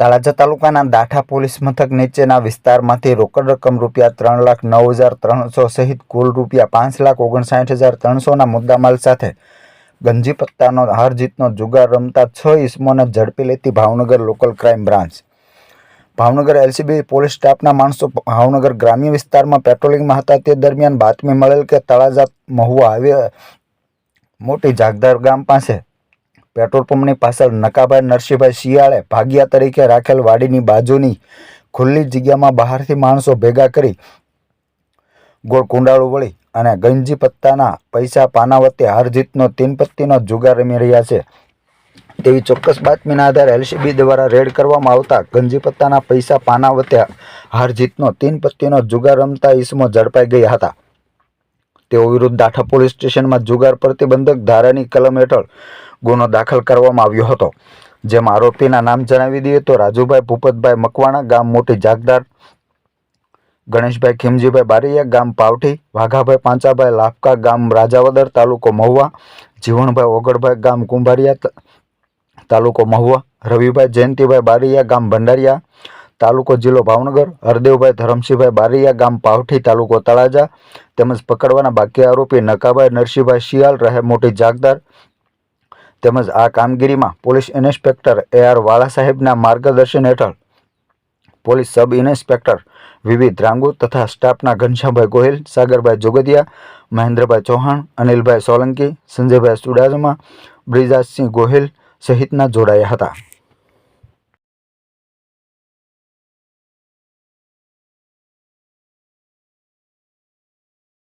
તળાજા તાલુકાના દાઠા પોલીસ મથક નીચેના વિસ્તારમાંથી રોકડ રકમ રૂપિયા ત્રણ લાખ નવ હજાર ત્રણસો સહિત કુલ રૂપિયા પાંચ લાખ ઓગણસાઠ હજાર ત્રણસોના મુદ્દામાલ સાથે ગંજી પત્તાનો હાર જીતનો જુગાર રમતા છ ઈસમોને ઝડપી લેતી Bhavnagar local crime branch. Bhavnagar LCB police સ્ટાફના માણસો ભાવનગર ગ્રામ્ય વિસ્તારમાં પેટ્રોલિંગમાં હતા. તે દરમિયાન બાતમી મળેલ કે તળાજા મહુવા હાઈવે મોટી જાગદાર ગામ પાસે પેટ્રોલ પંપની પાછળ નકાભાઈ નરસિંહભાઈ શિયાળે ભાગિયા તરીકે રાખેલ વાડીની બાજુની ખુલ્લી જગ્યામાં બહારથી માણસો ભેગા કરી ગોળ કુંડાળું વળી અને ગંજી પત્તાના પૈસા પાના વત્તે હાર જીતનો જુગાર રમી રહ્યા છે. તેવી ચોક્કસ બાતમીના આધારે એલસીબી દ્વારા રેડ કરવામાં આવતા ગંજી પત્તાના પૈસા પાના વત્તે હાર જીતનો જુગાર રમતા ઈસમો ઝડપાઈ ગયા હતા. તેઓ વિરુદ્ધ દાઠા પોલીસ સ્ટેશનમાં જુગાર પ્રતિબંધક ધારાની કલમ હેઠળ ગુનો દાખલ કરવામાં આવ્યો હતો. જેમાં આરોપીના નામ જણાવી દઈએ તો રાજુભાઈ ભૂપતભાઈ મકવાણા, ગામ મોટી જાગદાર, ગણેશભાઈ ખીમજીભાઈ બારૈયા, ગામ પાવઠી, વાઘાભાઈ પાંચાભાઈ લાફકા ગામ રાજાવદર, તાલુકો મહુવા, જીવણભાઈ ઓગળભાઈ, ગામ કુંભારિયા તાલુકો મહુવા, રવિભાઈ જયંતિભાઈ બારૈયા, ગામ ભંડારિયા તાલુકો જિલ્લો ભાવનગર, હરદેવભાઈ, ધરમસિંહભાઈ, બારીયા ગામ, પાવઠી તાલુકો તળાજા, તેમજ પકડવાના બાકી આરોપી નકાભાઈ નરસિંહભાઈ શિયાલ રહે મોટી જાગદાર, તેમજ આ કામગીરીમાં પોલીસ ઇન્સ્પેક્ટર એ આર વાળા સાહેબના માર્ગદર્શન હેઠળ પોલીસ સબ ઇન્સ્પેક્ટર વિવિધ રાંગુ તથા સ્ટાફના ઘનશ્યામભાઈ ગોહિલ, સાગરભાઈ જોગદિયા, મહેન્દ્રભાઈ ચૌહાણ, અનિલભાઈ સોલંકી, સંજયભાઈ ચુડાસમા બ્રિજાજસિંહ ગોહિલ સહિતના જોડાયા હતા.